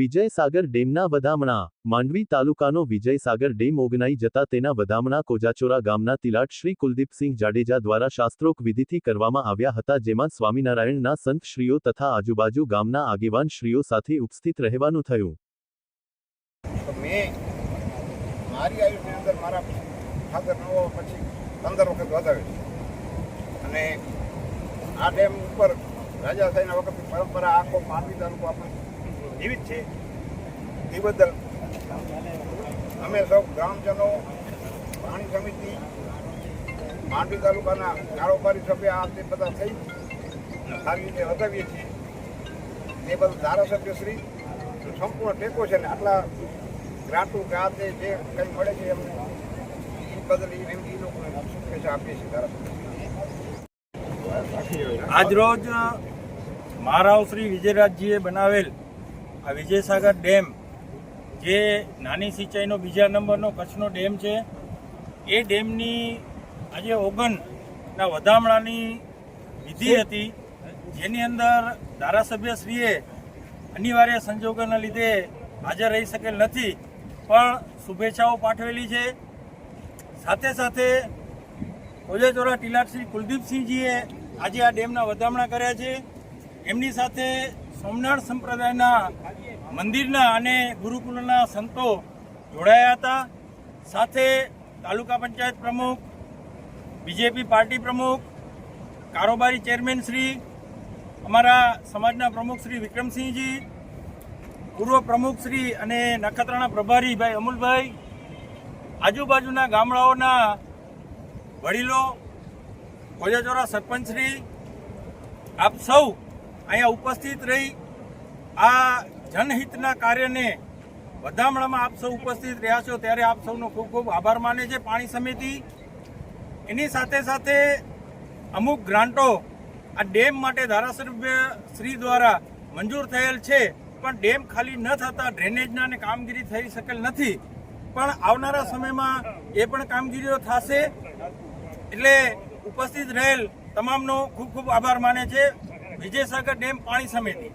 વિજયસાગર ડેમના વધામણા, માંડવી તાલુકાનો વિજયસાગર ડેમ ઓગનાઈ જતા તેના વધામણા કોજાચોરા ગામના તિલાટ શ્રી કુલદીપસિંહ જાડેજા દ્વારા શાસ્ત્રોક વિધિથી કરવામાં આવ્યા હતા જેમાં સ્વામિનારાયણના સંતશ્રીઓ તથા આજુબાજુ ગામના આગેવાન શ્રીઓ સાથે ઉપસ્થિત રહેવાનું થયું. પરંપરા આખો માંડવી તાલુકો આપણે જીવિત છે. એ બદલ અમે સૌ ગ્રામજનો પાણી સમિતિ, માંડવી તાલુકાના કારોબારી સભ્ય આ તે બધા થઈ સારી રીતે વધાવીએ છીએ. તે બદલ ધારાસભ્ય શ્રી સંપૂર્ણ ટેકો છે ને આટલા ગ્રાન્ટો કે જે કંઈ મળે છે એમને એ બદલ એ એ લોકોને શુભેચ્છા આપીએ છીએ ધારાસભ્ય આજરોજ મહારાવ શ્રી વિજયરાજજીએ બનાવેલ આ વિજયસાગર ડેમ જે નાની સિંચાઈનો બીજા નંબરનો કચ્છનો ડેમ છે એ ડેમની આજે ઓગણના વધામણાની વિધિ હતી. જેની અંદર ધારાસભ્યશ્રીએ અનિવાર્ય સંજોગોના લીધે હાજર રહી શકેલ નથી પણ શુભેચ્છાઓ પાઠવેલી છે. સાથે સાથે કોજેચોરા ટીલાટ શ્રી કુલદીપસિંહજીએ આજે આ ડેમના વધામણા કર્યા છે. એમની સાથે સોમનાથ સંપ્રદાયના મંદિરના અને ગુરુકુલના સંતો જોડાયા હતા. સાથે તાલુકા પંચાયત પ્રમુખ, બીજેપી પાર્ટી પ્રમુખ, કારોબારી ચેરમેન શ્રી, અમારા સમાજના પ્રમુખ શ્રી વિક્રમસિંહજી, પૂર્વ પ્રમુખ શ્રી અને નખત્રાણા પ્રભારી ભાઈ અમુલભાઈ, આજુબાજુના ગામડાઓના વડીલો કોજાચોરા સરપંચશ્રી આપ સૌ અહીંયા ઉપસ્થિત રહી આ જનહિતના કાર્યને વધામણામાં આપ સૌ ઉપસ્થિત રહ્યા છો. ત્યારે આપ સૌનો ખૂબ ખૂબ આભાર માને છે. પાણી સમિતિ, એની સાથે સાથે અમુક ગ્રાન્ટો આ ડેમ માટે ધારાસભ્ય શ્રી દ્વારા મંજૂર થયેલ છે. પણ ડેમ ખાલી ન થતાં ડ્રેનેજના અને કામગીરી થઈ શકેલ નથી. પણ આવનારા સમયમાં એ પણ કામગીરીઓ થશે. એટલે ઉપસ્થિત રહેલ તમામનો ખૂબ ખૂબ આભાર માને છે. વિજયસાગર ડેમ પાણી સમિતિ